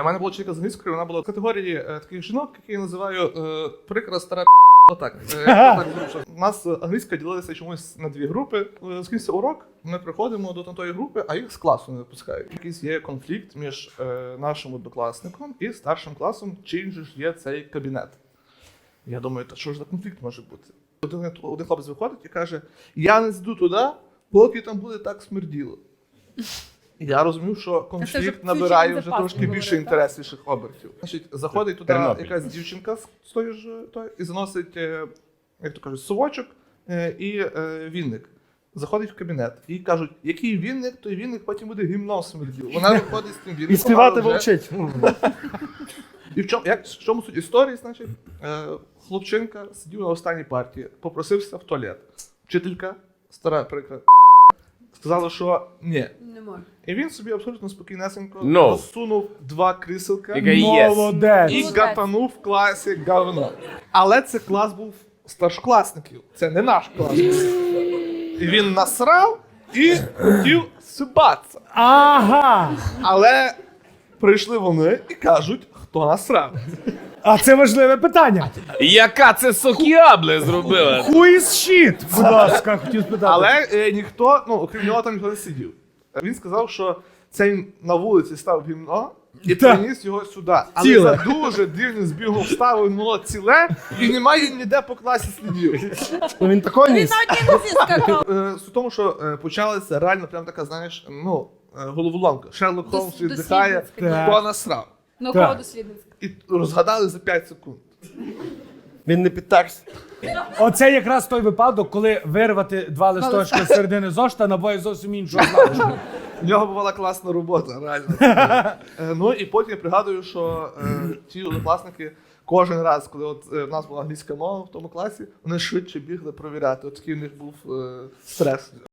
У мене була вчителька з англійської, вона була в категорії е, таких жінок, які я називаю е, прикра стара Отак. Е, так. У нас е, англійська ділилася чомусь на дві групи. Е, Скінчився урок, ми приходимо до тої групи, а їх з класу не випускають. Якийсь є конфлікт між е, нашим однокласником і старшим класом, чим же ж є цей кабінет. Я думаю, та що ж за конфлікт може бути? Один, один хлопець виходить і каже: Я не зайду туди, поки там буде так смерділо. Я розумів, що конфлікт включений набирає вже трошки більше інтересніших обертів. Значить, заходить туди Тернопіль. якась дівчинка з з тої ж тої, і заносить, е, як то кажуть, совочок е, і е, вінник. Заходить в кабінет і кажуть, який вінник, той вінник потім буде гімном смердів. Вона виходить з тим вінником. І співати але вже- вовчить. і в чому, як, в чому суть історії, значить, е, хлопчинка сидів на останній партії, попросився в туалет. Вчителька, стара прикра, сказала, що ні. Не можу. І він собі абсолютно спокійнесенько No. засунув два кріселка Яка є. Молодець. і гатанув в класі говно. Але це клас був старшокласників. Це не наш клас. І він насрав і хотів сибатися. Ага. Але прийшли вони і кажуть, хто насрав. А це важливе питання. Яка це сокіабле зробила? Who is shit? Будь ласка, хотів спитати. Але е, ніхто, ну окрім нього там ніхто не сидів. Він сказав, що це він на вулиці став гімно і Так. приніс його сюди. Але Ціле. за дуже дивним збігом вставив воно ціле і немає ніде по класі слідів. Ну, він такого Він ніс. на одній нозі скакав. Е, Суть в тому, що е, почалася реально прям така, знаєш, ну, е, головоломка. Шерлок Холмс Дос- віддихає, дослідницька. хто насрав. Наукова Так. дослідницька. І розгадали за 5 секунд. Він не підтарся. Оце якраз той випадок, коли вирвати два листочки з середини зошита набоє зовсім іншого значення. У нього була класна робота, реально. Е, ну і потім я пригадую, що е, ті однокласники кожен раз, коли от е, в нас була англійська мова в тому класі, вони швидше бігли провіряти. От такий у них був е, стрес.